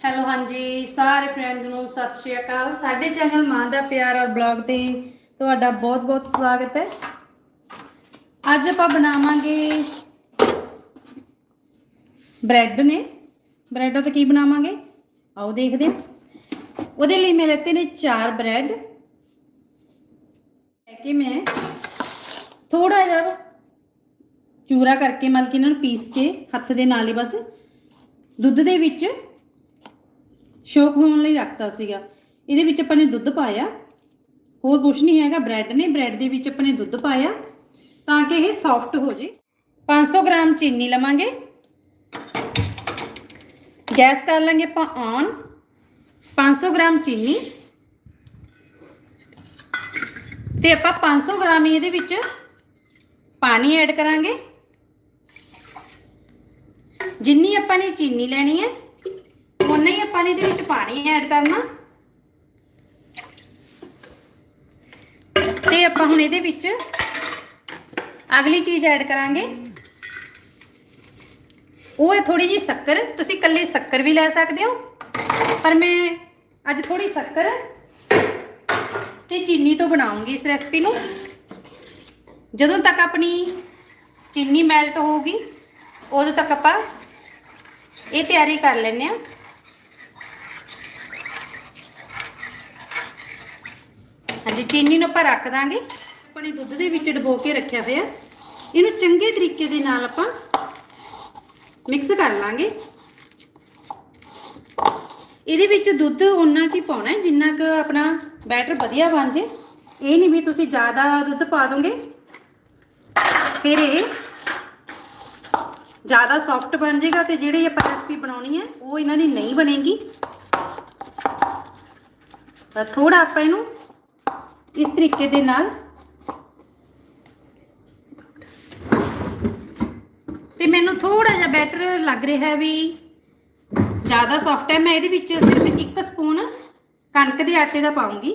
Hello ਹਾਂਜੀ। ਸਾਰੇ friends ਨੂੰ ਸਤਿ ਸ਼੍ਰੀ ਅਕਾਲ। ਸਾਡੇ ਚੈਨਲ ਮਾਂ ਦਾ ਪਿਆਰ ਔਰ ਬਲੌਗ ਤੇ ਤੁਹਾਡਾ ਬਹੁਤ-ਬਹੁਤ ਸਵਾਗਤ ਹੈ। ਅੱਜ ਆਪਾਂ ਬਣਾਵਾਂਗੇ ਬ੍ਰੈਡ ਨੇ। ਬ੍ਰੈਡ ਤੋਂ ਕੀ ਬਣਾਵਾਂਗੇ? ਆਓ ਦੇਖਦੇ ਹਾਂ। ਉਹਦੇ ਲਈ ਮੈਂ ਲੈਤੇ ਨੇ ਚਾਰ ਬ੍ਰੈਡ ਲੈ ਕੇ ਮੈਂ ਥੋੜਾ ਜਿਹਾ ਚੂਰਾ ਕਰਕੇ ਮਤਲਬ ਕਿ ਇਹਨਾਂ ਨੂੰ ਪੀਸ ਕੇ ਹੱਥ ਦੇ ਨਾਲ ਹੀ ਬਸ ਦੁੱਧ ਦੇ ਵਿੱਚ ਸ਼ੌਕ ਹੋਣ ਲਈ ਰੱਖਤਾ ਸੀਗਾ। ਇਹਦੇ ਵਿੱਚ ਆਪਾਂ ਨੇ ਦੁੱਧ ਪਾਇਆ। ਹੋਰ ਕੁਝ ਨਹੀਂ ਹੈਗਾ ਬ੍ਰੈਡ ਨੇ ਬ੍ਰੈਡ ਦੇ ਵਿੱਚ ਆਪਾਂ ਨੇ ਦੁੱਧ ਪਾਇਆ ਤਾਂ ਕਿ ਇਹ ਸੌਫਟ ਹੋ ਜੇ। 500 ਗ੍ਰਾਮ ਚੀਨੀ ਲਵਾਂਗੇ। ਗੈਸ ਕਰ ਲਾਂਗੇ ਆਪਾਂ ਔਨ 500 ਗ੍ਰਾਮ ਚੀਨੀ। ਤੇ ਆਪਾਂ 500 ਗ੍ਰਾਮ ਇਹਦੇ ਵਿੱਚ ਪਾਣੀ ਐਡ ਕਰਾਂਗੇ। ਜਿੰਨੀ ਆਪਾਂ ਨੇ ਚੀਨੀ ਲੈਣੀ ਹੈ ਉਨਾ ਹੀ ਆਪਾਂ ਨੇ ਇਹਦੇ ਵਿੱਚ ਪਾਣੀ ਐਡ ਕਰਨਾ। ਤੇ ਆਪਾਂ ਹੁਣ ਇਹਦੇ ਵਿੱਚ ਅਗਲੀ ਚੀਜ਼ ਐਡ ਕਰਾਂਗੇ। ਉਹ ਹੈ ਥੋੜੀ ਜੀ ਸ਼ੱਕਰ। ਤੁਸੀਂ ਇਕੱਲੇ ਸ਼ੱਕਰ ਵੀ ਲੈ ਸਕਦੇ ਹੋ। ਪਰ ਮੈਂ ਅੱਜ ਥੋੜੀ ਸ਼ੱਕਰ ਤੇ ਚੀਨੀ ਤੋਂ ਬਣਾਉਂਗੀ ਇਸ ਰੈਸਪੀ ਨੂੰ। ਜਦੋਂ ਤੱਕ ਆਪਣੀ ਚੀਨੀ ਮੈਲਟ ਹੋਊਗੀ, ਉਦੋਂ ਤੱਕ ਆਪਾਂ ਇਹ ਤਿਆਰੀ ਕਰ ਲੈਂਦੇ ਆ ਹਾਂਜੀ, ਚੀਨੀ ਨੂੰ ਆਪਾਂ ਰੱਖ ਦਾਂਗੇ। ਆਪਣੇ ਦੁੱਧ ਦੇ ਵਿੱਚ ਡਬੋ ਕੇ ਰੱਖਿਆ ਹੋਇਆ। ਇਹਨੂੰ ਚੰਗੇ ਤਰੀਕੇ ਦੇ ਨਾਲ ਆਪਾਂ ਮਿਕਸ ਕਰ ਲਾਂਗੇ। ਇਹਦੇ ਵਿੱਚ ਦੁੱਧ ਉਨਾ ਕੀ ਪਾਉਣਾ ਜਿੰਨਾ ਕੁ ਆਪਣਾ ਬੈਟਰ ਵਧੀਆ ਬਣ ਜੇ। ਇਹ ਨਹੀਂ ਵੀ ਤੁਸੀਂ ਜ਼ਿਆਦਾ ਦੁੱਧ ਪਾ ਦੋਗੇ। ਫਿਰ ਇਹ ਜ਼ਿਆਦਾ ਸੌਫਟ ਬਣ ਜਾਏਗਾ ਤੇ ਜਿਹੜੀ ਆਪਾਂ ਰੈਸਪੀ ਬਣਾਉਣੀ ਹੈ, ਉਹ ਇਹਨਾਂ ਦੀ ਨਹੀਂ ਬਣੇਗੀ। ਬਸ ਥੋੜਾ ਆਪਾਂ ਇਹਨੂੰ ਇਸ ਤਰੀਕੇ ਦੇ ਨਾਲ? ਤੇ ਮੈਨੂੰ ਥੋੜਾ ਜਿਹਾ ਬੈਟਰ ਲੱਗ ਰਿਹਾ ਵੀ ਜ਼ਿਆਦਾ ਸੌਫਟ ਹੈ। ਮੈਂ ਇਹਦੇ ਵਿੱਚ ਸਿਰਫ ਇੱਕ ਸਪੂਨ ਕਣਕ ਦੇ ਆਟੇ ਦਾ ਪਾਉਂਗੀ।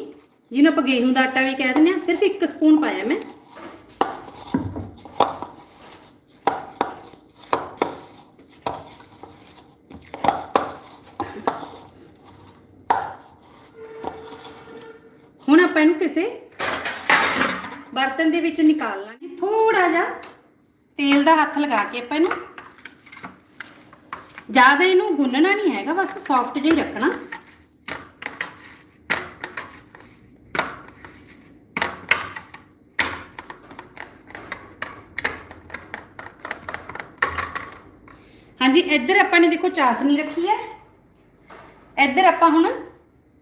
ਜਿਹਨੂੰ ਆਪਾਂ ਗੇਹੂੰ ਦਾ ਆਟਾ ਵੀ ਕਹਿ ਦਿੰਦੇ ਆ ਸਿਰਫ ਇੱਕ ਸਪੂਨ ਪਾਇਆ ਮੈਂ ਹੁਣ ਆਪਾਂ ਇਹਨੂੰ ਕਿਸੇ ਬਰਤਨ ਦੇ ਵਿੱਚ ਨਿਕਾਲ ਲਾਂਗੇ। ਥੋੜਾ ਜਿਹਾ ਤੇਲ ਦਾ ਹੱਥ ਲਗਾ ਕੇ ਆਪਾਂ ਇਹਨੂੰ ਜ਼ਿਆਦਾ ਇਹਨੂੰ ਗੁੰਨਣਾ ਨਹੀਂ ਹੈਗਾ, ਬਸ ਸੌਫਟ ਜਿਹਾ ਹੀ ਰੱਖਣਾ। ਹਾਂਜੀ, ਇੱਧਰ ਆਪਾਂ ਨੇ ਦੇਖੋ ਚਾਸਨੀ ਰੱਖੀ ਹੈ। ਇੱਧਰ ਆਪਾਂ ਹੁਣ,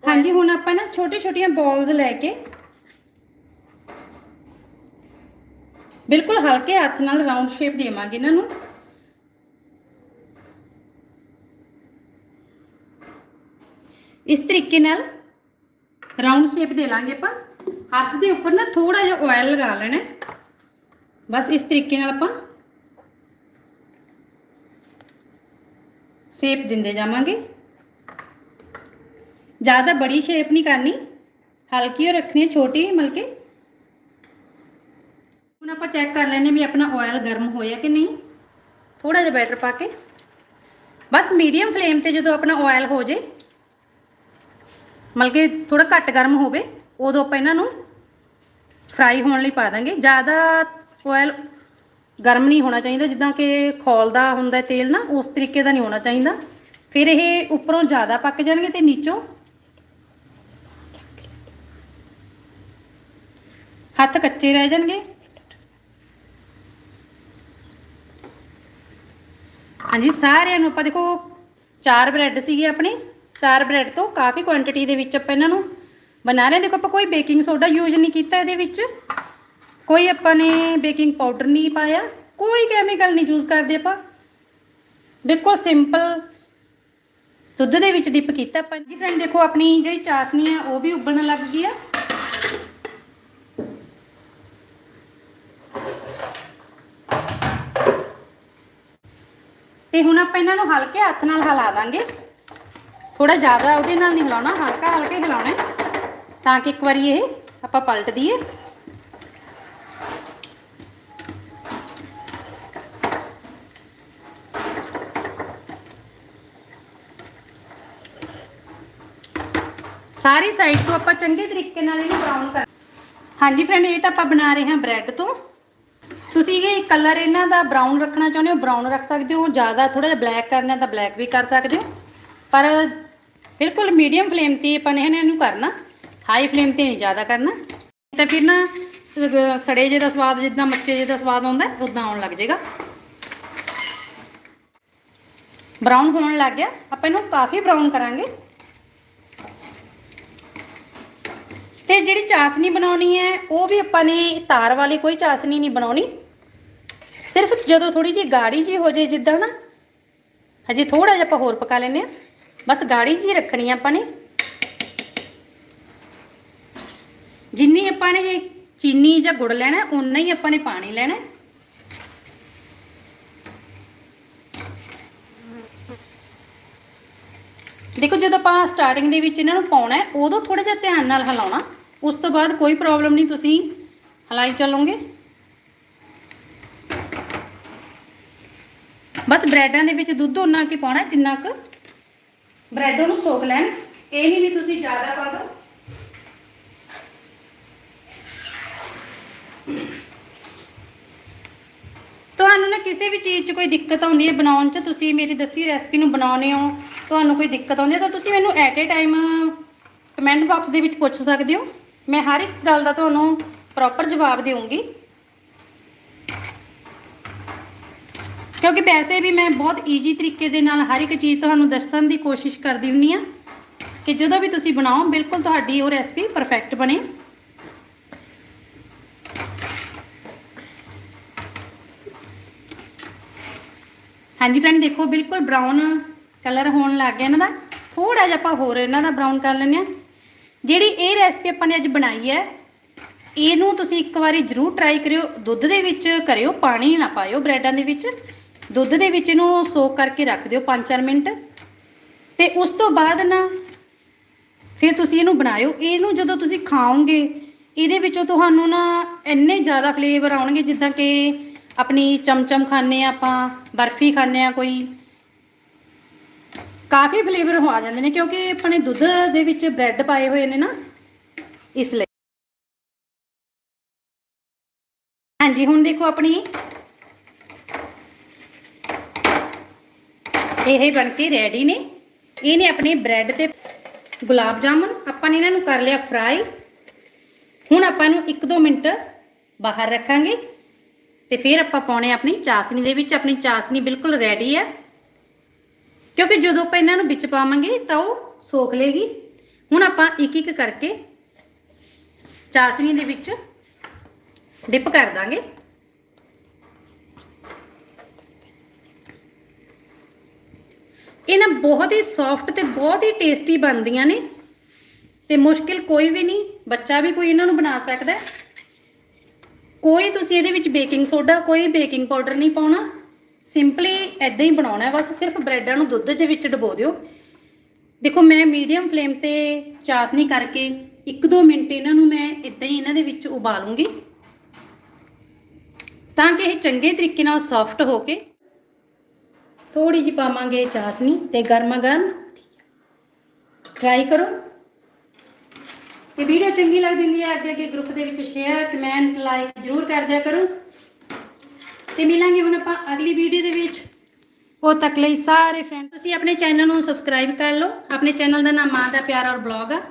ਹਾਂਜੀ, ਹੁਣ ਆਪਾਂ ਨਾ ਛੋਟੇ ਛੋਟੀਆਂ ਬਾਲਸ ਲੈ ਕੇ ਬਿਲਕੁਲ ਹਲਕੇ ਹੱਥ ਨਾਲ ਰਾਉਂਡ ਸ਼ੇਪ ਦੇਵਾਂਗੇ ਇਹਨਾਂ ਨੂੰ। ਇਸ ਤਰੀਕੇ ਨਾਲ ਰਾਉਂਡ ਸ਼ੇਪ ਦੇ ਲਾਂਗੇ ਆਪਾਂ। ਹੱਥ ਦੇ ਉੱਪਰ ਨਾ ਥੋੜਾ ਜਿਹਾ ਆਇਲ ਲਗਾ ਲੈਣਾ ਬਸ ਇਸ ਤਰੀਕੇ ਨਾਲ ਆਪਾਂ ਸ਼ੇਪ ਦਿੰਦੇ ਜਾਵਾਂਗੇ। ਜ਼ਿਆਦਾ ਬੜੀ ਸ਼ੇਪ ਨਹੀਂ ਕਰਨੀ। ਹਲਕੀ ਹੋ ਰੱਖਣੀ ਛੋਟੀ ਮਤਲਬ ਕਿ ਹੁਣ ਆਪਾਂ ਚੈੱਕ ਕਰ ਲੈਂਦੇ ਹਾਂ ਵੀ ਆਪਣਾ ਆਇਲ ਗਰਮ ਹੋਇਆ ਕਿ ਨਹੀਂ। ਥੋੜਾ ਜਿਹਾ ਬੈਟਰ ਪਾ ਕੇ। ਬਸ ਮੀਡੀਅਮ ਫਲੇਮ ਤੇ ਜਦੋਂ ਆਪਣਾ ਆਇਲ ਹੋ ਜੇ, ਮਤਲਬ ਕਿ ਥੋੜਾ ਘੱਟ ਗਰਮ ਹੋਵੇ, ਉਦੋਂ ਆਪਾਂ ਇਹਨਾਂ ਨੂੰ ਫਰਾਈ ਹੋਣ ਲਈ ਪਾ ਦਾਂਗੇ। ਜ਼ਿਆਦਾ ਆਇਲ ਗਰਮ ਨਹੀਂ ਹੋਣਾ ਚਾਹੀਦਾ, ਜਿੱਦਾਂ ਕਿ ਖੋਲਦਾ ਹੁੰਦਾ ਤੇਲ ਨਾ, ਉਸ ਤਰੀਕੇ ਦਾ ਨਹੀਂ ਹੋਣਾ ਚਾਹੀਦਾ। ਫਿਰ ਇਹ ਉੱਪਰੋਂ ਜ਼ਿਆਦਾ ਪੱਕ ਜਾਣਗੇ ਤੇ ਨੀਚੋਂ ਹੱਥ ਕੱਚੇ ਰਹਿ ਜਾਣਗੇ। ਹਾਂਜੀ, ਸਾਰਿਆਂ ਨੂੰ ਆਪਾਂ ਦੇਖੋ, ਚਾਰ ਬ੍ਰੈਡ ਸੀਗੇ ਆਪਣੇ। ਚਾਰ ਬ੍ਰੈਡ ਤੋਂ ਕਾਫੀ ਕੁਆਂਟੀਟੀ ਦੇ ਵਿੱਚ ਆਪਾਂ ਇਹਨਾਂ ਨੂੰ ਬਣਾ ਰਹੇ ਦੇਖੋ, ਆਪਾਂ ਕੋਈ ਬੇਕਿੰਗ ਸੋਡਾ ਯੂਜ਼ ਨਹੀਂ ਕੀਤਾ ਇਹਦੇ ਵਿੱਚ। ਕੋਈ ਆਪਾਂ ਨੇ ਬੇਕਿੰਗ ਪਾਊਡਰ ਨਹੀਂ ਪਾਇਆ। ਕੋਈ ਕੈਮੀਕਲ ਨਹੀਂ ਯੂਜ਼ ਕਰਦੇ ਆਪਾਂ। ਦੇਖੋ ਸਿੰਪਲ ਦੁੱਧ ਦੇ ਵਿੱਚ ਡਿਪ ਕੀਤਾ ਆਪਾਂ। ਜੀ ਫਰੈਂਡ ਦੇਖੋ, ਆਪਣੀ ਜਿਹੜੀ ਚਾਸਨੀ ਆ, ਉਹ ਵੀ ਉਬਲਣ ਲੱਗ ਗਈ ਆ। ਤੇ ਹੁਣ ਆਪਾਂ ਇਹਨਾਂ ਨੂੰ ਹਲਕੇ ਹੱਥ ਨਾਲ ਹਿਲਾ ਦਾਂਗੇ। ਥੋੜਾ ਜ਼ਿਆਦਾ ਉਹਦੇ ਨਾਲ ਨਹੀਂ ਹਿਲਾਉਣਾ, ਹਲਕਾ ਹਲਕੇ ਹਿਲਾਉਣਾ ਤਾਂ ਕਿ ਇੱਕ ਵਾਰੀ ਇਹ ਆਪਾਂ ਪਲਟ ਦਈਏ। ਸਾਰੀ ਸਾਈਡ ਤੋਂ ਆਪਾਂ ਚੰਗੇ ਤਰੀਕੇ ਨਾਲ ਇਹਨੂੰ ਬਰਾਊਨ ਕਰ ਹਾਂਜੀ ਫਰੈਂਡ ਇਹ ਤਾਂ ਆਪਾਂ ਬਣਾ ਰਹੇ ਹਾਂ ਬ੍ਰੈਡ ਤੋਂ। ਤੁਸੀਂ ਇਹ ਕਲਰ ਇਹਨਾਂ ਦਾ ਬਰਾਊਨ ਰੱਖਣਾ ਚਾਹੁੰਦੇ ਹੋ ਬਰਾਊਨ ਰੱਖ ਸਕਦੇ ਹੋ? ਜ਼ਿਆਦਾ ਥੋੜਾ ਜਿਹਾ ਬਲੈਕ ਕਰਨਾ ਤਾਂ ਬਲੈਕ ਵੀ ਕਰ ਸਕਦੇ ਹੋ। ਪਰ ਬਿਲਕੁਲ ਮੀਡੀਅਮ ਫਲੇਮ ਤੇ ਆਪਾਂ ਨੇ ਇਹਨੂੰ ਕਰਨਾ। ਹਾਈ ਫਲੇਮ ਤੇ ਨਹੀਂ ਜ਼ਿਆਦਾ ਕਰਨਾ। ਤਾਂ ਫਿਰ ਨਾ ਸੜੇ ਜੇ ਦਾ ਸਵਾਦ, ਜਿੱਦਾਂ ਮੱਚੇ ਜੇ ਦਾ ਸਵਾਦ ਆਉਂਦਾ ਉਦਾਂ ਆਉਣ ਲੱਗ ਜਾਏਗਾ। ਬਰਾਊਨ ਹੋਣ ਲੱਗ ਗਿਆ। ਆਪਾਂ ਇਹਨੂੰ ਕਾਫੀ ਬਰਾਊਨ ਕਰਾਂਗੇ। ਤੇ ਜਿਹੜੀ ਚਾਸਨੀ ਬਣਾਉਣੀ ਹੈ, ਉਹ ਵੀ ਆਪਾਂ ਨੇ ਤਾਰ ਵਾਲੀ ਕੋਈ ਚਾਸਨੀ ਨਹੀਂ ਬਣਾਉਣੀ। ਸਿਰਫ ਜਦੋਂ ਥੋੜੀ ਜਿਹੀ ਗਾੜੀ ਜੀ ਹੋ ਜੇ ਜਿੱਦਾਂ ਨਾ, ਹਜੇ ਥੋੜਾ ਜਿਹਾ ਆਪਾਂ ਹੋਰ ਪਕਾ ਲੈਨੇ ਆ ਬਸ ਗਾੜੀ ਜੀ ਰੱਖਣੀ ਆ ਆਪਾਂ ਨੇ। ਜਿੰਨੀ ਆਪਾਂ ਨੇ ਜੇ ਚੀਨੀ ਜਾਂ ਗੁੜ ਲੈਣਾ ਉਨਾ ਹੀ ਆਪਾਂ ਨੇ ਪਾਣੀ ਲੈਣਾ। ਦੇਖੋ ਜਦੋਂ ਆਪਾਂ ਸਟਾਰਟਿੰਗ ਦੇ ਵਿੱਚ ਇਹਨਾਂ ਨੂੰ ਪਾਉਣਾ ਹੈ, ਉਦੋਂ ਥੋੜਾ ਜਿਹਾ ਧਿਆਨ ਨਾਲ ਹਿਲਾਉਣਾ। ਉਸ ਤੋਂ ਬਾਅਦ ਕੋਈ ਪ੍ਰੋਬਲਮ ਨਹੀਂ, ਤੁਸੀਂ ਹਲਾਈ ਚੱਲੋਗੇ। ਬਸ ਬ੍ਰੈਡਾਂ ਦੇ ਵਿੱਚ ਦੁੱਧ ਉਹਨਾਂ ਕੀ ਪਾਉਣਾ ਜਿੰਨਾ ਕੁ ਬ੍ਰੈਡ ਨੂੰ ਸੋਖ ਲੈਣ। ਇਹ ਨਹੀਂ ਵੀ ਤੁਸੀਂ ਜ਼ਿਆਦਾ ਪਾ ਦਿਓ। ਤੁਹਾਨੂੰ ਨਾ ਕਿਸੇ ਵੀ ਚੀਜ਼ 'ਚ ਕੋਈ ਦਿੱਕਤ ਆਉਂਦੀ ਹੈ ਬਣਾਉਣ 'ਚ, ਤੁਸੀਂ ਮੇਰੀ ਦੱਸੀ ਰੈਸਪੀ ਨੂੰ ਬਣਾਉਨੇ ਹੋ, ਤੁਹਾਨੂੰ ਕੋਈ ਦਿੱਕਤ ਆਉਂਦੀ ਹੈ, ਤਾਂ ਤੁਸੀਂ ਮੈਨੂੰ at a time comment box ਦੇ ਵਿੱਚ ਪੁੱਛ ਸਕਦੇ ਹੋ। ਮੈਂ ਹਰ ਇੱਕ ਗੱਲ ਦਾ ਤੁਹਾਨੂੰ ਪ੍ਰੋਪਰ ਜਵਾਬ ਦੇਵਾਂਗੀ ਕਿਉਂਕਿ ਵੈਸੇ ਵੀ ਮੈਂ ਬਹੁਤ ਈਜੀ ਤਰੀਕੇ ਦੇ ਨਾਲ ਹਰ ਇੱਕ ਚੀਜ਼ ਤੁਹਾਨੂੰ ਦੱਸਣ ਦੀ ਕੋਸ਼ਿਸ਼ ਕਰਦੀ ਹੁੰਨੀ ਆ ਕਿ ਜਦੋਂ ਵੀ ਤੁਸੀਂ ਬਣਾਓ, ਬਿਲਕੁਲ ਤੁਹਾਡੀ ਉਹ ਰੈਸਪੀ ਪਰਫੈਕਟ ਬਣੇ। ਹਾਂਜੀ ਫਰੈਂਡ ਦੇਖੋ, ਬਿਲਕੁਲ ਬ੍ਰਾਊਨ ਕਲਰ ਹੋਣ ਲੱਗ ਗਿਆ ਇਹਨਾਂ ਦਾ। ਥੋੜਾ ਜਿਹਾ ਆਪਾਂ ਹੋਰ ਇਹਨਾਂ ਦਾ ਬ੍ਰਾਊਨ ਕਰ ਲੈਂਦੇ ਆ ਜਿਹੜੀ ਇਹ ਰੈਸਪੀ ਆਪਾਂ ਨੇ ਅੱਜ ਬਣਾਈ ਹੈ, ਇਹਨੂੰ ਤੁਸੀਂ ਇੱਕ ਵਾਰੀ ਜ਼ਰੂਰ ਟਰਾਈ ਕਰਿਓ। ਦੁੱਧ ਦੇ ਵਿੱਚ ਕਰਿਓ, ਪਾਣੀ ਨਾ ਪਾਇਓ ਬ੍ਰੈਡਾਂ ਦੇ ਵਿੱਚ। ਦੁੱਧ ਦੇ ਵਿੱਚ ਇਹਨੂੰ ਸੋਕ ਕਰਕੇ ਰੱਖ ਦਿਓ 5-4 ਮਿੰਟ। ਤੇ ਉਸ ਤੋਂ ਬਾਅਦ ਨਾ ਫਿਰ ਤੁਸੀਂ ਇਹਨੂੰ ਬਣਾਇਓ। ਇਹਨੂੰ ਜਦੋਂ ਤੁਸੀਂ ਖਾਓਗੇ, ਇਹਦੇ ਵਿੱਚੋਂ ਤੁਹਾਨੂੰ ਨਾ ਇੰਨੇ ਜ਼ਿਆਦਾ ਫਲੇਵਰ ਆਉਣਗੇ, ਜਿੱਦਾਂ ਕਿ ਆਪਣੀ ਚਮਚਮ ਖਾਂਦੇ ਆ ਆਪਾਂ, ਬਰਫੀ ਖਾਂਦੇ ਆ ਕੋਈ। ਕਾਫੀ ਫਲੇਵਰ ਹੋ ਆ ਜਾਂਦੇ ਨੇ, ਕਿਉਂਕਿ ਆਪਣੇ ਦੁੱਧ ਦੇ ਵਿੱਚ ਬ੍ਰੈਡ ਪਾਏ ਹੋਏ ਨੇ ਨਾ, ਇਸ ਲਈ। ਹਾਂਜੀ, ਹੁਣ ਦੇਖੋ ਆਪਣੀ ਇਹ ਬਣ ਕੇ ਰੈਡੀ ਨੇ। ਇਹ ਨੇ ਆਪਣੇ ਬ੍ਰੈਡ ਤੇ ਗੁਲਾਬ ਜਾਮੁਨ, ਆਪਾਂ ਨੇ ਇਹਨਾਂ ਨੂੰ ਕਰ ਲਿਆ ਫਰਾਈ ਹੁਣ ਆਪਾਂ ਨੂੰ 1-2 ਮਿੰਟ ਬਾਹਰ ਰੱਖਾਂਗੇ। ਤੇ ਫਿਰ ਆਪਾਂ ਪਾਉਣੇ ਆਪਣੀ ਚਾਸਨੀ ਦੇ ਵਿੱਚ। ਆਪਣੀ ਚਾਸਨੀ ਬਿਲਕੁਲ ਰੈਡੀ ਹੈ ਕਿਉਂਕਿ ਜਦੋਂ ਆਪਾਂ ਇਹਨਾਂ ਨੂੰ ਵਿੱਚ ਪਾਵਾਂਗੇ, ਤਾਂ ਉਹ ਸੋਖ ਲੇਗੀ। ਹੁਣ ਆਪਾਂ ਇੱਕ ਇੱਕ ਕਰਕੇ ਚਾਸਨੀ ਦੇ ਵਿੱਚ ਡਿਪ ਕਰ ਦਾਂਗੇ। ਇਹ ਨਾ ਬਹੁਤ ਹੀ ਸੌਫਟ ਤੇ ਬਹੁਤ ਹੀ ਟੇਸਟੀ ਬਣਦੀਆਂ ਨੇ। ਤੇ ਮੁਸ਼ਕਿਲ ਕੋਈ ਵੀ ਨਹੀਂ, ਬੱਚਾ ਵੀ ਕੋਈ ਇਹਨਾਂ ਨੂੰ ਬਣਾ ਸਕਦਾ। ਕੋਈ ਤੁਸੀਂ ਇਹਦੇ ਵਿੱਚ ਬੇਕਿੰਗ ਸੋਡਾ ਕੋਈ ਬੇਕਿੰਗ ਪਾਊਡਰ ਨਹੀਂ ਪਾਉਣਾ। ਸਿੰਪਲੀ ਐਦਾਂ ਹੀ ਬਣਾਉਣਾ ਹੈ, ਬਸ ਸਿਰਫ ਬ੍ਰੈਡਾਂ ਨੂੰ ਦੁੱਧ ਦੇ ਵਿੱਚ ਡਬੋ ਦਿਓ। ਦੇਖੋ, ਮੈਂ ਮੀਡੀਅਮ ਫਲੇਮ ਤੇ ਚਾਸਨੀ ਕਰਕੇ 1-2 ਮਿੰਟ ਇਹਨਾਂ ਨੂੰ ਮੈਂ ਇਦਾਂ ਹੀ ਇਹਨਾਂ ਦੇ ਵਿੱਚ ਉਬਾਲੂੰਗੀ। ਤਾਂ ਕਿ ਇਹ ਚੰਗੇ ਤਰੀਕੇ ਨਾਲ ਸੌਫਟ ਹੋ ਕੇ ਥੋੜੀ ਜਿਹੀ ਪਾਵਾਂਗੇ ਚਾਸਨੀ ਤੇ ਗਰਮਾ ਗਰਮ। ਟਰਾਈ ਕਰੋ। ਤੇ ਵੀਡੀਓ ਚੰਗੀ ਲੱਗਦੀ ਹੁੰਦੀ ਹੈ, ਅੱਗੇ ਅੱਗੇ ਗਰੁੱਪ ਦੇ ਵਿੱਚ ਸ਼ੇਅਰ ਕਮੈਂਟ ਲਾਈਕ ਜਰੂਰ ਕਰ ਦਿਆ ਕਰੋ। ਤੇ ਮਿਲਾਂਗੇ ਹੁਣ ਆਪਾਂ ਅਗਲੀ ਵੀਡੀਓ ਦੇ ਵਿੱਚ। ਉਹ ਤੱਕ ਲਈ ਸਾਰੇ ਫਰੈਂਡ ਤੁਸੀਂ ਆਪਣੇ ਚੈਨਲ ਨੂੰ ਸਬਸਕ੍ਰਾਈਬ ਕਰ ਲਓ। ਆਪਣੇ ਚੈਨਲ ਦਾ ਨਾਮ ਮਾਂ ਦਾ ਪਿਆਰ ਔਰ ਬਲੌਗ ਆ।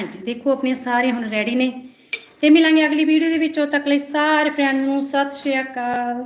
ਹਾਂਜੀ, ਦੇਖੋ ਆਪਣੀਆਂ ਸਾਰੀਆਂ ਹੁਣ ਰੈਡੀ ਨੇ। ਤੇ ਮਿਲਾਂਗੇ ਅਗਲੀ ਵੀਡੀਓ ਦੇ ਵਿੱਚ। ਉਹ ਤੱਕ ਲਈ ਸਾਰੇ ਫਰੈਂਡਸ ਨੂੰ ਸਤਿ ਸ਼੍ਰੀ ਅਕਾਲ।